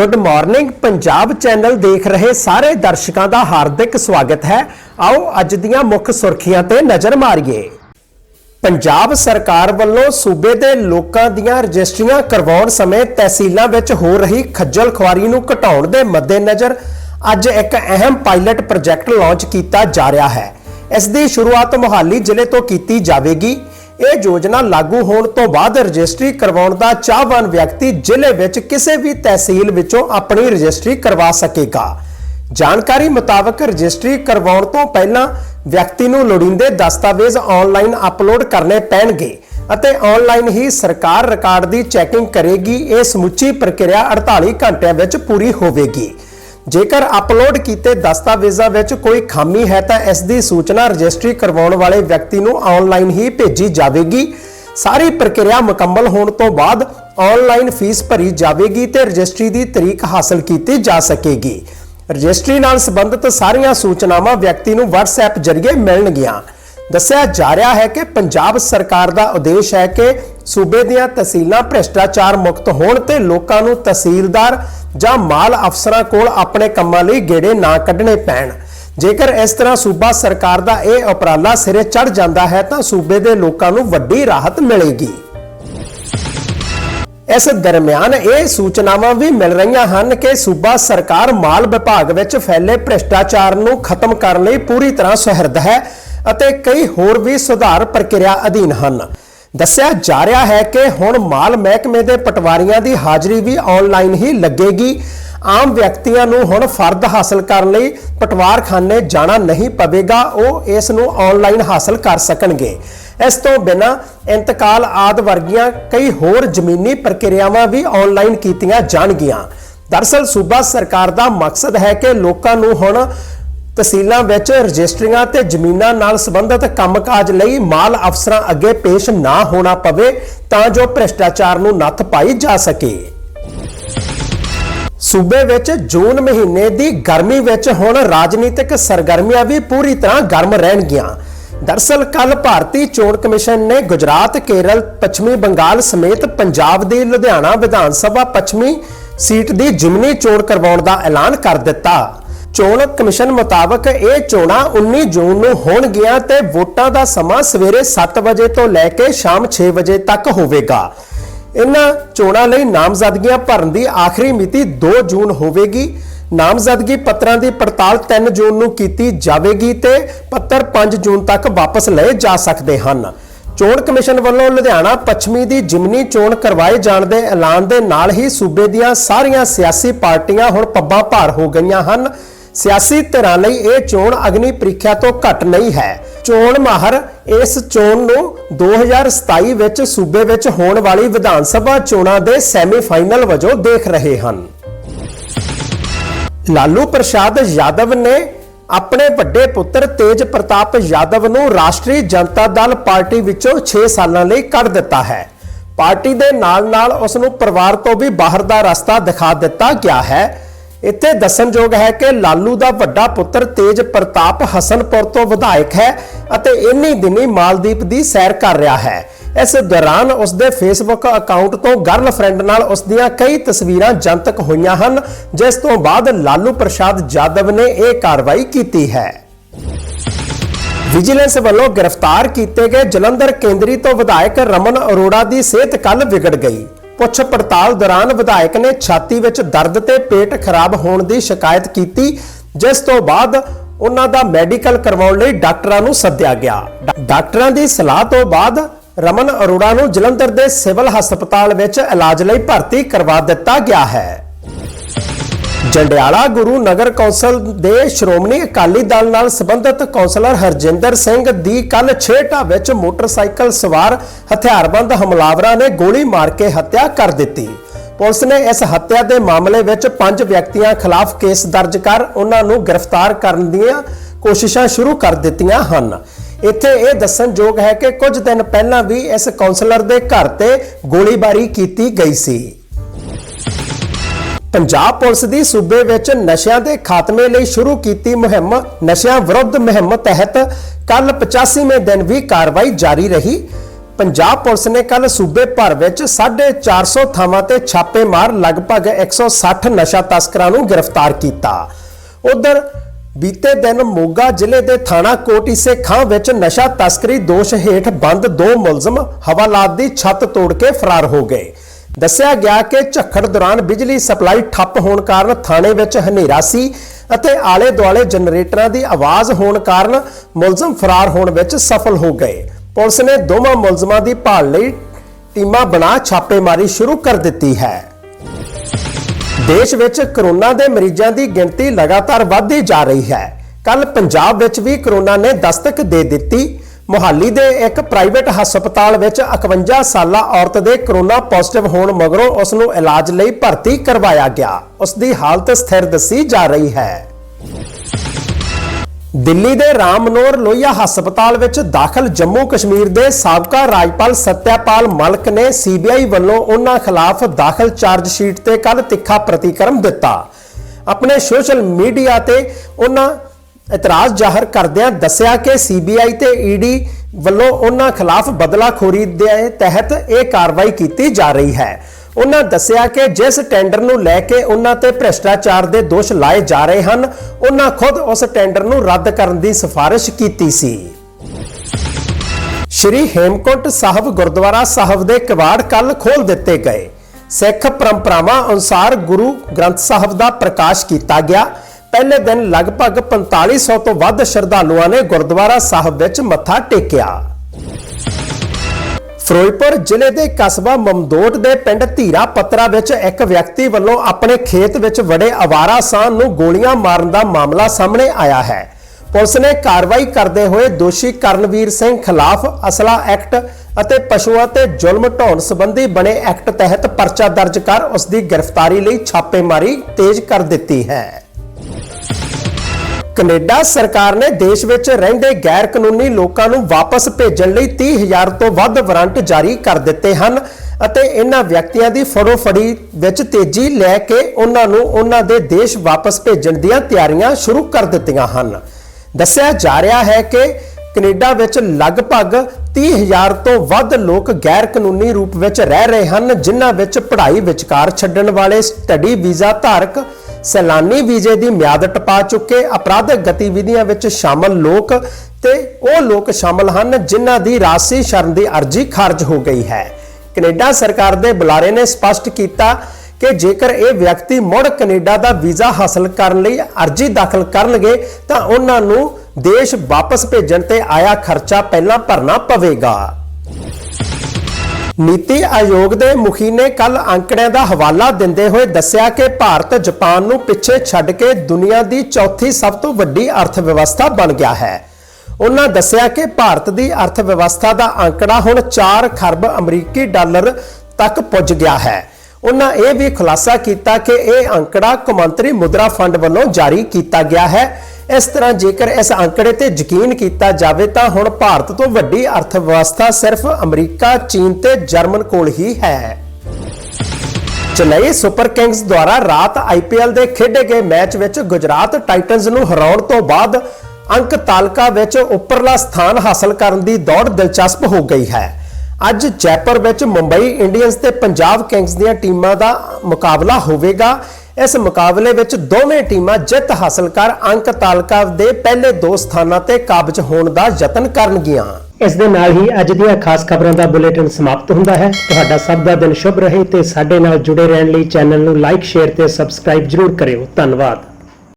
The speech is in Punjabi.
ਗੁੱਡ ਮਾਰਨਿੰਗ ਪੰਜਾਬ ਚੈਨਲ ਦੇਖ ਰਹੇ ਸਾਰੇ ਦਰਸ਼ਕਾਂ ਦਾ ਹਾਰਦਿਕ ਸਵਾਗਤ ਹੈ। ਆਓ ਅੱਜ ਦੀਆਂ ਮੁੱਖ ਸੁਰਖੀਆਂ ਤੇ ਨਜ਼ਰ ਮਾਰੀਏ। ਪੰਜਾਬ ਸਰਕਾਰ ਵੱਲੋਂ ਸੂਬੇ ਦੇ ਲੋਕਾਂ ਦੀਆਂ ਰਜਿਸਟਰੀਆਂ ਕਰਵਾਉਣ ਸਮੇਂ ਤਹਿਸੀਲਾਂ ਵਿੱਚ ਹੋ ਰਹੀ ਖੱਜਲ ਖੁਆਰੀ ਨੂੰ ਘਟਾਉਣ ਦੇ ਮੱਦੇਨਜ਼ਰ ਅੱਜ ਇੱਕ ਅਹਿਮ ਪਾਇਲਟ ਪ੍ਰੋਜੈਕਟ ਲਾਂਚ ਕੀਤਾ ਜਾ ਰਿਹਾ ਹੈ। ਇਸ ਦੀ ਸ਼ੁਰੂਆਤ ਮੁਹਾਲੀ ਜ਼ਿਲ੍ਹੇ ਤੋਂ ਕੀਤੀ ਜਾਵੇਗੀ। ਇਹ ਯੋਜਨਾ ਲਾਗੂ ਹੋਣ ਤੋਂ ਬਾਅਦ ਰਜਿਸਟਰੀ ਕਰਵਾਉਣ ਦਾ ਚਾਹਵਾਨ ਵਿਅਕਤੀ ਜ਼ਿਲ੍ਹੇ ਵਿੱਚ ਕਿਸੇ ਵੀ ਤਹਿਸੀਲ ਵਿੱਚੋਂ ਆਪਣੀ ਰਜਿਸਟਰੀ ਕਰਵਾ ਸਕੇਗਾ। ਜਾਣਕਾਰੀ ਮੁਤਾਬਕ ਰਜਿਸਟਰੀ ਕਰਵਾਉਣ ਤੋਂ ਪਹਿਲਾਂ ਵਿਅਕਤੀ ਨੂੰ ਲੋੜੀਂਦੇ ਦਸਤਾਵੇਜ਼ ਆਨਲਾਈਨ ਅਪਲੋਡ ਕਰਨੇ ਪੈਣਗੇ ਅਤੇ ਆਨਲਾਈਨ ਹੀ ਸਰਕਾਰ ਰਿਕਾਰਡ ਦੀ ਚੈਕਿੰਗ ਕਰੇਗੀ। ਇਹ ਸਮੁੱਚੀ ਪ੍ਰਕਿਰਿਆ 48 ਘੰਟਿਆਂ ਵਿੱਚ ਪੂਰੀ ਹੋਵੇਗੀ। ਜੇਕਰ ਅਪਲੋਡ ਕੀਤੇ ਦਸਤਾਵੇਜ਼ਾਂ ਵਿੱਚ ਕੋਈ ਖਾਮੀ ਹੈ ਤਾਂ ਇਸ ਦੀ ਸੂਚਨਾ ਰਜਿਸਟਰੀ ਕਰਵਾਉਣ ਵਾਲੇ ਵਿਅਕਤੀ ਨੂੰ ਆਨਲਾਈਨ ਹੀ ਭੇਜੀ ਜਾਵੇਗੀ। ਸਾਰੀ ਪ੍ਰਕਿਰਿਆ ਮੁਕੰਮਲ ਹੋਣ ਤੋਂ ਬਾਅਦ ਆਨਲਾਈਨ ਫੀਸ ਭਰੀ ਜਾਵੇਗੀ ਤੇ ਰਜਿਸਟਰੀ ਦੀ ਤਰੀਕ ਹਾਸਲ ਕੀਤੀ ਜਾ ਸਕੇਗੀ। ਰਜਿਸਟਰੀ ਨਾਲ ਸੰਬੰਧਿਤ ਸਾਰੀਆਂ ਸੂਚਨਾਵਾਂ ਵਿਅਕਤੀ ਨੂੰ WhatsApp ਜ਼ਰੀਏ ਮਿਲਣਗੀਆਂ। ਦੱਸਿਆ ਜਾ ਰਿਹਾ ਹੈ ਕਿ ਪੰਜਾਬ ਸਰਕਾਰ ਦਾ ਉਦੇਸ਼ ਹੈ ਕਿ ਸੂਬੇ ਦੀਆਂ ਤਹਿਸੀਲਾਂ ਭ੍ਰਿਸ਼ਟਾਚਾਰ ਮੁਕਤ ਹੋਣ ਤੇ ਲੋਕਾਂ ਨੂੰ ਤਹਿਸੀਲਦਾਰ ਜਾਂ ਮਾਲ ਅਫਸਰਾਂ ਕੋਲ ਆਪਣੇ ਕੰਮਾਂ ਲਈ ਗੇੜੇ ਨਾ ਕੱਢਣੇ ਪੈਣ। ਜੇਕਰ ਇਸ ਤਰ੍ਹਾਂ ਸੂਬਾ ਸਰਕਾਰ ਦਾ ਇਹ ਉਪਰਾਲਾ ਸਿਰੇ ਚੜ ਜਾਂਦਾ ਹੈ, ਤਾਂ ਸੂਬੇ ਦੇ ਲੋਕਾਂ ਨੂੰ ਵੱਡੀ ਰਾਹਤ ਮਿਲੇਗੀ। ਇਸ ਦਰਮਿਆਨ ਇਹ ਸੂਚਨਾਵਾਂ ਵੀ ਮਿਲ ਰਹੀਆਂ ਹਨ ਕਿ ਸੂਬਾ ਸਰਕਾਰ ਮਾਲ ਵਿਭਾਗ ਵਿੱਚ ਫੈਲੇ ਭ੍ਰਿਸ਼ਟਾਚਾਰ ਨੂੰ ਖਤਮ ਕਰਨ ਲਈ ਪੂਰੀ ਤਰ੍ਹਾਂ ਸੁਹਿਰਦ ਹੈ ਅਤੇ ਕਈ ਹੋਰ ਵੀ ਸੁਧਾਰ ਪ੍ਰਕਿਰਿਆ ਅਧੀਨ ਹਨ। ਦੱਸਿਆ ਜਾ ਰਿਹਾ ਹੈ ਕਿ ਹੁਣ ਮਾਲ ਮਹਿਕਮੇ ਦੇ ਪਟਵਾਰੀਆਂ ਦੀ ਹਾਜ਼ਰੀ ਵੀ ਆਨਲਾਈਨ ਹੀ ਲੱਗੇਗੀ। ਆਮ ਵਿਅਕਤੀਆਂ ਨੂੰ ਹੁਣ ਫਰਦ ਹਾਸਲ ਕਰਨ ਲਈ ਪਟਵਾਰਖਾਨੇ ਜਾਣਾ ਨਹੀਂ ਪਵੇਗਾ, ਉਹ ਇਸ ਨੂੰ ਆਨਲਾਈਨ ਹਾਸਲ ਕਰ ਸਕਣਗੇ। ਇਸ ਤੋਂ ਬਿਨਾ ਇੰਤਕਾਲ ਆਦ ਵਰਗੀਆਂ ਕਈ ਹੋਰ ਜ਼ਮੀਨੀ ਪ੍ਰਕਿਰਿਆਵਾਂ ਵੀ ਆਨਲਾਈਨ ਕੀਤੀਆਂ ਜਾਣਗੀਆਂ। ਦਰਸਲ ਸੂਬਾ ਸਰਕਾਰ ਦਾ ਮਕਸਦ ਹੈ ਕਿ ਲੋਕਾਂ ਨੂੰ ਹੁਣ ਤਹਿਸੀਲਾਂ ਵਿੱਚ ਰਜਿਸਟਰੀਆਂ ਤੇ ਜ਼ਮੀਨਾਂ ਨਾਲ ਸੰਬੰਧਿਤ ਕੰਮਕਾਜ ਲਈ ਮਾਲ ਅਫਸਰਾਂ ਅੱਗੇ ਪੇਸ਼ ਨਾ ਹੋਣਾ ਪਵੇ ਤਾਂ ਜੋ ਭ੍ਰਿਸ਼ਟਾਚਾਰ ਨੂੰ ਨੱਥ ਪਾਈ ਜਾ ਸਕੇ। ਸੂਬੇ ਵਿੱਚ ਜੂਨ ਮਹੀਨੇ ਦੀ ਗਰਮੀ ਵਿੱਚ ਹੁਣ ਰਾਜਨੀਤਿਕ ਸਰਗਰਮੀਆਂ ਵੀ ਪੂਰੀ ਤਰ੍ਹਾਂ ਗਰਮ ਰਹਿਣਗੀਆਂ। ਦਰਸਲ ਕੱਲ ਭਾਰਤੀ ਚੋਣ ਕਮਿਸ਼ਨ ਨੇ ਗੁਜਰਾਤ, ਕੇਰਲ, ਪੱਛਮੀ ਬੰਗਾਲ ਸਮੇਤ ਪੰਜਾਬ ਦੀ ਲੁਧਿਆਣਾ ਵਿਧਾਨ ਸਭਾ ਪੱਛਮੀ ਸੀਟ ਦੀ ਜਿਮਨੀ ਚੋਣ ਕਰਵਾਉਣ ਦਾ ਐਲਾਨ ਕਰ ਦਿੱਤਾ। ਚੋਣ ਕਮਿਸ਼ਨ ਮੁਤਾਬਕ ਇਹ ਚੋਣਾਂ 19 ਜੂਨ ਨੂੰ ਹੋਣਗੀਆਂ ਤੇ ਵੋਟਾਂ ਦਾ ਸਮਾਂ ਸਵੇਰੇ 7 ਵਜੇ ਤੋਂ ਲੈ ਕੇ ਸ਼ਾਮ 6 ਵਜੇ ਤੱਕ ਹੋਵੇਗਾ। ਇਹਨਾਂ ਚੋਣਾਂ ਲਈ ਨਾਮਜ਼ਦਗੀਆਂ ਭਰਨ ਦੀ ਆਖਰੀ ਮਿਤੀ 2 ਜੂਨ ਹੋਵੇਗੀ। ਨਾਮਜ਼ਦਗੀ ਪੱਤਰਾਂ ਦੀ ਪੜਤਾਲ 3 ਜੂਨ ਨੂੰ ਕੀਤੀ ਜਾਵੇਗੀ ਤੇ ਪੱਤਰ 5 ਜੂਨ ਤੱਕ ਵਾਪਸ ਲਏ ਜਾ ਸਕਦੇ ਹਨ। ਚੋਣ ਕਮਿਸ਼ਨ ਵੱਲੋਂ ਲੁਧਿਆਣਾ ਪੱਛਮੀ ਦੀ ਜਿਮਨੀ ਚੋਣ ਕਰਵਾਏ ਜਾਣ ਦੇ ਐਲਾਨ ਦੇ ਨਾਲ ਹੀ ਸੂਬੇ ਦੀਆਂ ਸਾਰੀਆਂ ਸਿਆਸੀ ਪਾਰਟੀਆਂ ਹੁਣ ਪੱਬਾਂ ਭਾਰ ਹੋ ਗਈਆਂ ਹਨ। ਸਿਆਸੀ ਧਿਰਾਂ ਲਈ ਇਹ ਚੋਣ ਅਗਨੀ ਪ੍ਰੀਖਿਆ ਤੋਂ ਘੱਟ ਨਹੀਂ ਹੈ। ਚੋਣ ਮਾਹਰ ਇਸ ਚੋਣ ਨੂੰ 2027 ਵਿੱਚ ਸੂਬੇ ਵਿੱਚ ਹੋਣ ਵਾਲੀ ਵਿਧਾਨ ਸਭਾ ਚੋਣਾਂ ਦੇ ਸੈਮੀਫਾਈਨਲ ਵਜੋਂ ਦੇਖ ਰਹੇ ਹਨ। ਲਾਲੂ ਪ੍ਰਸ਼ਾਦ ਯਾਦਵ ਨੇ ਆਪਣੇ ਵੱਡੇ ਪੁੱਤਰ ਤੇਜ ਪ੍ਰਤਾਪ ਯਾਦਵ ਨੂੰ ਰਾਸ਼ਟਰੀ ਜਨਤਾ ਦਲ ਪਾਰਟੀ ਵਿੱਚੋਂ 6 ਸਾਲਾਂ ਲਈ ਕੱਢ ਦਿੱਤਾ ਹੈ। ਪਾਰਟੀ ਦੇ ਨਾਲ-ਨਾਲ ਉਸ ਨੂੰ ਪਰਿਵਾਰ ਤੋਂ ਵੀ ਬਾਹਰ ਦਾ ਰਸਤਾ ਦਿਖਾ ਦਿੱਤਾ ਗਿਆ ਹੈ। ਇੱਥੇ ਦੱਸਣਯੋਗ ਹੈ ਕਿ ਲਾਲੂ ਦਾ ਵੱਡਾ ਪੁੱਤਰ ਤੇਜ ਪ੍ਰਤਾਪ ਹਸਨਪੁਰ ਤੋਂ ਵਿਧਾਇਕ ਹੈ ਅਤੇ ਇੰਨੀ ਦਿਨੀ ਮਾਲਦੀਪ ਦੀ ਸੈਰ ਕਰ ਰਿਹਾ ਹੈ। ਇਸ ਦੌਰਾਨ ਉਸ ਦੇ ਫੇਸਬੁੱਕ ਅਕਾਊਂਟ ਤੋਂ ਗਰਲਫ੍ਰੈਂਡ ਨਾਲ ਉਸ ਦੀਆਂ ਕਈ ਤਸਵੀਰਾਂ ਜਨਤਕ ਹੋਈਆਂ ਹਨ, ਜਿਸ ਤੋਂ ਬਾਅਦ ਲਾਲੂ ਪ੍ਰਸ਼ਾਦ ਯਾਦਵ ਨੇ ਇਹ ਕਾਰਵਾਈ ਕੀਤੀ ਹੈ। ਵਿਜੀਲੈਂਸ ਵੱਲੋਂ ਗ੍ਰਿਫਤਾਰ ਕੀਤੇ ਗਏ ਜਲੰਧਰ ਕੇਂਦਰੀ ਤੋਂ ਵਿਧਾਇਕ ਰਮਨ ਅਰੋੜਾ ਦੀ ਸਿਹਤ ਕੱਲ ਵਿਗੜ ਗਈ। ਪੁੱਛ ਪੜਤਾਲ ਦੌਰਾਨ ਵਿਧਾਇਕ ਨੇ ਛਾਤੀ ਵਿੱਚ ਦਰਦ ਤੇ ਪੇਟ ਖਰਾਬ ਹੋਣ ਦੀ ਸ਼ਿਕਾਇਤ ਕੀਤੀ, ਜਿਸ ਤੋਂ ਬਾਅਦ ਉਹਨਾਂ ਦਾ ਮੈਡੀਕਲ ਕਰਵਾਉਣ ਲਈ ਡਾਕਟਰਾਂ ਨੂੰ ਸੱਦਿਆ ਗਿਆ। ਡਾਕਟਰਾਂ ਦੀ ਸਲਾਹ ਤੋਂ ਬਾਅਦ ਰਮਨ ਅਰੋੜਾ ਨੂੰ ਜਲੰਧਰ ਦੇ ਸਿਵਲ ਹਸਪਤਾਲ ਵਿੱਚ ਇਲਾਜ ਲਈ ਭਰਤੀ ਕਰਵਾ ਦਿੱਤਾ ਗਿਆ ਹੈ। ਜੰਡਿਆਲਾ ਗੁਰੂ ਨਗਰ ਕੌਂਸਲ ਦੇ ਸ਼੍ਰੋਮਣੀ ਅਕਾਲੀ ਦਲ ਨਾਲ ਸੰਬੰਧਿਤ ਕੌਂਸਲਰ ਹਰਜਿੰਦਰ ਸਿੰਘ ਦੀ ਕੱਲ ਛੇਟਾ ਵਿੱਚ ਮੋਟਰਸਾਈਕਲ ਸਵਾਰ ਹਥਿਆਰਬੰਦ ਹਮਲਾਵਰਾਂ ਨੇ ਗੋਲੀ ਮਾਰ ਕੇ ਹੱਤਿਆ ਕਰ ਦਿੱਤੀ। ਪੁਲਿਸ ਨੇ ਇਸ ਹੱਤਿਆ ਦੇ ਮਾਮਲੇ ਵਿੱਚ ਪੰਜ ਵਿਅਕਤੀਆਂ ਖਿਲਾਫ ਕੇਸ ਦਰਜ ਕਰ ਉਹਨਾਂ ਨੂੰ ਗ੍ਰਿਫਤਾਰ ਕਰਨ ਦੀਆਂ ਕੋਸ਼ਿਸ਼ਾਂ ਸ਼ੁਰੂ ਕਰ ਦਿੱਤੀਆਂ ਹਨ। ਇੱਥੇ ਇਹ ਦੱਸਣਯੋਗ ਹੈ ਕਿ ਕੁਝ ਦਿਨ ਪਹਿਲਾਂ ਵੀ ਇਸ ਕੌਂਸਲਰ ਦੇ ਘਰ ਤੇ ਗੋਲੀਬਾਰੀ ਕੀਤੀ ਗਈ ਸੀ। ਪੰਜਾਬ ਪੁਲਿਸ ਦੀ ਸੂਬੇ ਵਿੱਚ ਨਸ਼ਿਆਂ ਦੇ ਖਾਤਮੇ ਲਈ ਸ਼ੁਰੂ ਕੀਤੀ ਮੁਹਿੰਮ। ਨਸ਼ਿਆਂ ਵਿਰੁੱਧ ਮੁਹਿੰਮ ਤਹਿਤ ਕੱਲ 85ਵੇਂ ਦਿਨ ਵੀ ਕਾਰਵਾਈ ਜਾਰੀ ਰਹੀ। ਪੰਜਾਬ ਪੁਲਿਸ ਨੇ ਕੱਲ ਸੂਬੇ ਭਰ ਵਿੱਚ 450 ਥਾਵਾਂ ਤੇ ਛਾਪੇ ਮਾਰ ਲਗਭਗ 160 ਨਸ਼ਾ ਤਸਕਰਾਂ ਨੂੰ ਗ੍ਰਿਫਤਾਰ ਕੀਤਾ। ਉਧਰ ਬੀਤੇ ਦਿਨ ਮੋਗਾ ਜ਼ਿਲ੍ਹੇ ਦੇ ਥਾਣਾ ਕੋਟੀਸੇ ਖਾਂ ਵਿੱਚ ਨਸ਼ਾ ਤਸਕਰੀ ਦੋਸ਼ ਹੇਠ ਬੰਦ ਦੋ ਮੁਲਜ਼ਮ ਹਵਾਲਾਤ ਦੀ ਛੱਤ ਤੋੜ ਕੇ ਫਰਾਰ ਹੋ ਗਏ। ਦੱਸਿਆ ਗਿਆ ਕਿ ਝੱਖੜ ਦੌਰਾਨ ਬਿਜਲੀ ਸਪਲਾਈ ਠੱਪ ਹੋਣ ਕਾਰਨ ਥਾਣੇ ਵਿੱਚ ਹਨੇਰਾ ਸੀ ਅਤੇ ਆਲੇ ਦੁਆਲੇ ਜਨਰੇਟਰਾਂ ਦੀ ਆਵਾਜ਼ ਹੋਣ ਕਾਰਨ ਮੁਲਜ਼ਮ ਫਰਾਰ ਹੋਣ ਵਿੱਚ ਸਫਲ ਹੋ ਗਏ। ਪੁਲਿਸ ਨੇ ਦੋਵਾਂ ਮੁਲਜ਼ਮਾਂ ਦੀ ਭਾਲ ਲਈ ਟੀਮਾਂ ਬਣਾ ਛਾਪੇਮਾਰੀ ਸ਼ੁਰੂ ਕਰ ਦਿੱਤੀ ਹੈ। ਦੇਸ਼ ਵਿੱਚ ਕਰੋਨਾ ਦੇ ਮਰੀਜ਼ਾਂ ਦੀ ਗਿਣਤੀ ਲਗਾਤਾਰ ਵਧਦੀ ਜਾ ਰਹੀ ਹੈ। ਕੱਲ ਪੰਜਾਬ ਵਿੱਚ ਵੀ ਕਰੋਨਾ ਨੇ ਦਸਤਕ ਦੇ ਦਿੱਤੀ ਮੁਹਾਲੀ ਦੇ ਇੱਕ ਪ੍ਰਾਈਵੇਟ ਹਸਪਤਾਲ ਵਿੱਚ 51 ਸਾਲਾ ਔਰਤ ਦੇ ਕਰੋਨਾ ਪੋਜ਼ਿਟਿਵ ਹੋਣ ਮਗਰੋਂ ਉਸ ਨੂੰ ਇਲਾਜ ਲਈ ਭਰਤੀ ਕਰਵਾਇਆ ਗਿਆ। ਉਸ ਦੀ ਹਾਲਤ ਸਥਿਰ ਦੱਸੀ ਜਾ ਰਹੀ ਹੈ। ਦਿੱਲੀ ਦੇ ਰਾਮਨੋਰ ਲੋਹੀਆ ਹਸਪਤਾਲ ਵਿੱਚ ਦਾਖਲ ਜੰਮੂ ਕਸ਼ਮੀਰ ਦੇ ਸਾਬਕਾ ਰਾਜਪਾਲ ਸਤਿਆਪਾਲ ਮਲਕ ਨੇ ਸੀਬੀਆਈ ਵੱਲੋਂ ਉਹਨਾਂ ਖਿਲਾਫ ਦਾਖਲ ਚਾਰਜ ਸ਼ੀਟ ਤੇ ਕੱਲ ਤਿੱਖਾ ਪ੍ਰਤੀਕਰਮ ਦਿੱਤਾ। ਆਪਣੇ ਸੋਸ਼ਲ ਮੀਡੀਆ ਤੇ ਉਹਨਾਂ ਇਤਰਾਜ਼ ਜ਼ਾਹਰ ਕਰਦਿਆਂ ਦੱਸਿਆ ਕਿ ਸੀਬੀਆਈ ਤੇ ਈਡੀ ਵੱਲੋਂ ਉਹਨਾਂ ਖਿਲਾਫ ਬਦਲਾਖੋਰੀ ਦੇ ਤਹਿਤ ਇਹ ਕਾਰਵਾਈ ਕੀਤੀ ਜਾ ਰਹੀ ਹੈ। ਉਹਨਾਂ ਦੱਸਿਆ ਕਿ ਜਿਸ ਟੈਂਡਰ ਨੂੰ ਲੈ ਕੇ ਉਹਨਾਂ ਤੇ ਭ੍ਰਿਸ਼ਟਾਚਾਰ ਦੇ ਦੋਸ਼ ਲਾਏ ਜਾ ਰਹੇ ਹਨ, ਉਹਨਾਂ ਖੁਦ ਉਸ ਟੈਂਡਰ ਨੂੰ ਰੱਦ ਕਰਨ ਦੀ ਸਿਫਾਰਿਸ਼ ਕੀਤੀ ਸੀ। ਸ਼੍ਰੀ ਹੇਮਕੁੰਟ ਸਾਹਿਬ ਗੁਰਦੁਆਰਾ ਸਾਹਿਬ ਦੇ ਕਿਵਾੜ ਕੱਲ ਖੋਲ ਦਿੱਤੇ ਗਏ। ਸਿੱਖ ਪਰੰਪਰਾਵਾਂ ਅਨੁਸਾਰ ਗੁਰੂ ਗ੍ਰੰਥ ਸਾਹਿਬ ਦਾ ਪ੍ਰਕਾਸ਼ ਕੀਤਾ ਗਿਆ। ਪਹਿਲੇ ਦਿਨ ਲਗਭਗ 4500 ਤੋਂ ਵੱਧ ਸ਼ਰਧਾਲੂਆਂ ਨੇ ਗੁਰਦੁਆਰਾ ਸਾਹਿਬ ਵਿੱਚ ਮੱਥਾ ਟੇਕਿਆ। ਫਿਰੋਜ਼ਪੁਰ ਜ਼ਿਲ੍ਹੇ ਦੇ ਕਸਬਾ ਮਮਦੋਟ ਦੇ ਪਿੰਡ ਧੀਰਾ ਪੱਤਰਾ ਵਿੱਚ ਇੱਕ ਵਿਅਕਤੀ ਵੱਲੋਂ ਆਪਣੇ ਖੇਤ ਵਿੱਚ ਵੜੇ ਅਵਾਰਾ ਸਾਂ ਨੂੰ ਗੋਲੀਆਂ ਮਾਰਨ ਦਾ ਮਾਮਲਾ ਸਾਹਮਣੇ ਆਇਆ ਹੈ। ਪੁਲਿਸ ਨੇ ਕਾਰਵਾਈ ਕਰਦੇ ਹੋਏ ਦੋਸ਼ੀ ਕਰਨਵੀਰ ਸਿੰਘ ਖਿਲਾਫ ਅਸਲਾ ਐਕਟ ਅਤੇ ਪਸ਼ੂਆਂ ਤੇ ਜ਼ੁਲਮ ਢਾਉਣ ਸੰਬੰਧੀ ਬਣੇ ਐਕਟ ਤਹਿਤ ਪਰਚਾ ਦਰਜ ਕਰ ਉਸ ਦੀ ਗ੍ਰਿਫਤਾਰੀ ਲਈ ਛਾਪੇਮਾਰੀ ਤੇਜ਼ ਕਰ ਦਿੱਤੀ ਹੈ। ਕੈਨੇਡਾ ਸਰਕਾਰ ਨੇ ਦੇਸ਼ ਵਿੱਚ ਰਹਿੰਦੇ ਗੈਰ ਕਾਨੂੰਨੀ ਲੋਕਾਂ ਨੂੰ ਵਾਪਸ ਭੇਜਣ ਲਈ 30000 ਤੋਂ ਵੱਧ ਵਾਰੰਟ ਜਾਰੀ ਕਰ ਦਿੱਤੇ ਹਨ ਅਤੇ ਇਹਨਾਂ ਵਿਅਕਤੀਆਂ ਦੀ ਫੜੋਫੜੀ ਵਿੱਚ ਤੇਜ਼ੀ ਲੈ ਕੇ ਉਹਨਾਂ ਨੂੰ ਉਹਨਾਂ ਦੇ ਦੇਸ਼ ਵਾਪਸ ਭੇਜਣ ਦੀਆਂ ਤਿਆਰੀਆਂ ਸ਼ੁਰੂ ਕਰ ਦਿੱਤੀਆਂ ਹਨ। ਦੱਸਿਆ ਜਾ ਰਿਹਾ ਹੈ ਕਿ ਕੈਨੇਡਾ ਵਿੱਚ ਲਗਭਗ 30000 ਤੋਂ ਵੱਧ ਲੋਕ ਗੈਰ ਕਾਨੂੰਨੀ ਰੂਪ ਵਿੱਚ ਰਹਿ ਰਹੇ ਹਨ, ਜਿਨ੍ਹਾਂ ਵਿੱਚ ਪੜ੍ਹਾਈ ਵਿਚਕਾਰ ਛੱਡਣ ਵਾਲੇ ਸਟੱਡੀ ਵੀਜ਼ਾ ਧਾਰਕ ਸੈਲਾਨੀ ਵੀਜ਼ੇ ਦੀ ਮਿਆਦ ਟਪਾ ਚੁੱਕੇ। ਅਪਰਾਧਿਕ ਗਤੀਵਿਧੀਆਂ ਵਿੱਚ ਸ਼ਾਮਲ ਲੋਕ ਤੇ ਉਹ ਲੋਕ ਸ਼ਾਮਲ ਹਨ ਜਿਨ੍ਹਾਂ ਦੀ ਰਾਸ਼ੀ ਸ਼ਰਨ ਦੀ ਅਰਜ਼ੀ ਖਾਰਜ ਹੋ ਗਈ ਹੈ। ਕੈਨੇਡਾ ਸਰਕਾਰ ਦੇ ਬੁਲਾਰੇ ਨੇ ਸਪਸ਼ਟ ਕੀਤਾ ਕਿ ਜੇਕਰ ਇਹ ਵਿਅਕਤੀ ਮੁੜ ਕੈਨੇਡਾ ਦਾ ਵੀਜ਼ਾ ਹਾਸਲ ਕਰਨ ਲਈ ਅਰਜ਼ੀ ਦਾਖਲ ਕਰਨਗੇ ਤਾਂ ਉਹਨਾਂ ਨੂੰ ਦੇਸ਼ ਵਾਪਸ ਭੇਜਣ ਤੇ ਆਇਆ ਖਰਚਾ ਪਹਿਲਾਂ ਭਰਨਾ ਪਵੇਗਾ। ਨੀਤੀ ਆਯੋਗ ਦੇ ਮੁਖੀ ਨੇ ਕੱਲ ਅੰਕੜਿਆਂ ਦਾ ਹਵਾਲਾ ਦਿੰਦੇ ਹੋਏ ਦੱਸਿਆ ਕਿ ਭਾਰਤ ਜਾਪਾਨ ਨੂੰ ਪਿੱਛੇ ਛੱਡ ਕੇ ਦੁਨੀਆ ਦੀ ਚੌਥੀ ਸਭ ਤੋਂ ਵੱਡੀ ਅਰਥਵਿਵਸਥਾ ਬਣ ਗਿਆ ਹੈ। ਉਹਨਾਂ ਦੱਸਿਆ ਕਿ ਭਾਰਤ ਦੀ ਅਰਥਵਿਵਸਥਾ ਦਾ ਅੰਕੜਾ ਹੁਣ 4 ਖਰਬ ਅਮਰੀਕੀ ਡਾਲਰ ਤੱਕ ਪੁੱਜ ਗਿਆ ਹੈ। ਉਹਨਾਂ ਇਹ ਵੀ ਖੁਲਾਸਾ ਕੀਤਾ ਕਿ ਇਹ ਅੰਕੜਾ ਕੌਮਾਂਤਰੀ ਮੁਦਰਾ ਫੰਡ ਵੱਲੋਂ ਜਾਰੀ ਕੀਤਾ ਗਿਆ ਹੈ। ਇਸ ਤਰ੍ਹਾਂ ਜੇਕਰ ਇਸ ਅੰਕੜੇ ਤੇ ਯਕੀਨ ਕੀਤਾ ਜਾਵੇ ਤਾਂ ਹੁਣ ਭਾਰਤ ਤੋਂ ਵੱਡੀ ਅਰਥਵਿਵਸਥਾ ਸਿਰਫ ਅਮਰੀਕਾ, ਚੀਨ ਤੇ ਜਰਮਨ ਕੋਲ ਹੀ ਹੈ। ਚੇਨਈ ਸੁਪਰ ਕਿੰਗਸ ਦੁਆਰਾ ਰਾਤ ਆਈਪੀਐਲ ਦੇ ਖੇਡੇ ਗਏ ਮੈਚ ਵਿੱਚ ਗੁਜਰਾਤ ਟਾਈਟਨਸ ਨੂੰ ਹਰਾਉਣ ਤੋਂ ਬਾਅਦ ਅੰਕ ਤਾਲਕਾ ਵਿੱਚ ਉੱਪਰਲਾ ਸਥਾਨ ਹਾਸਲ ਕਰਨ ਦੀ ਦੌੜ ਦਿਲਚਸਪ ਹੋ ਗਈ ਹੈ। ਅੱਜ ਜੈਪੁਰ ਵਿੱਚ ਮੁੰਬਈ ਇੰਡੀਅਨਸ ਤੇ ਪੰਜਾਬ ਕਿੰਗਸ ਦੀਆਂ ਟੀਮਾਂ ਦਾ ਮੁਕਾਬਲਾ ਹੋਵੇਗਾ ਇਸ ਮੁਕਾਬਲੇ ਵਿੱਚ ਦੋਵੇਂ ਟੀਮਾਂ ਜਿੱਤ ਹਾਸਲ ਕਰ ਅੰਕ ਤਾਲਕਾ ਦੇ ਪਹਿਲੇ ਦੋ ਸਥਾਨਾਂ ਤੇ ਕਾਬਜ ਹੋਣ ਦਾ ਯਤਨ ਕਰਨਗੀਆਂ। ਇਸ ਦੇ ਨਾਲ ਹੀ ਅੱਜ ਦੀਆਂ ਖਾਸ ਖਬਰਾਂ ਦਾ ਬੁਲੇਟਿਨ ਸਮਾਪਤ ਹੁੰਦਾ ਹੈ। ਤੁਹਾਡਾ ਸਭ ਦਾ ਦਿਨ ਸ਼ੁਭ ਰਹੇ ਤੇ ਸਾਡੇ ਨਾਲ ਜੁੜੇ ਰਹਿਣ ਲਈ ਚੈਨਲ ਨੂੰ ਲਾਈਕ, ਸ਼ੇਅਰ ਤੇ ਸਬਸਕ੍ਰਾਈਬ ਜਰੂਰ ਕਰਿਓ। ਧੰਨਵਾਦ।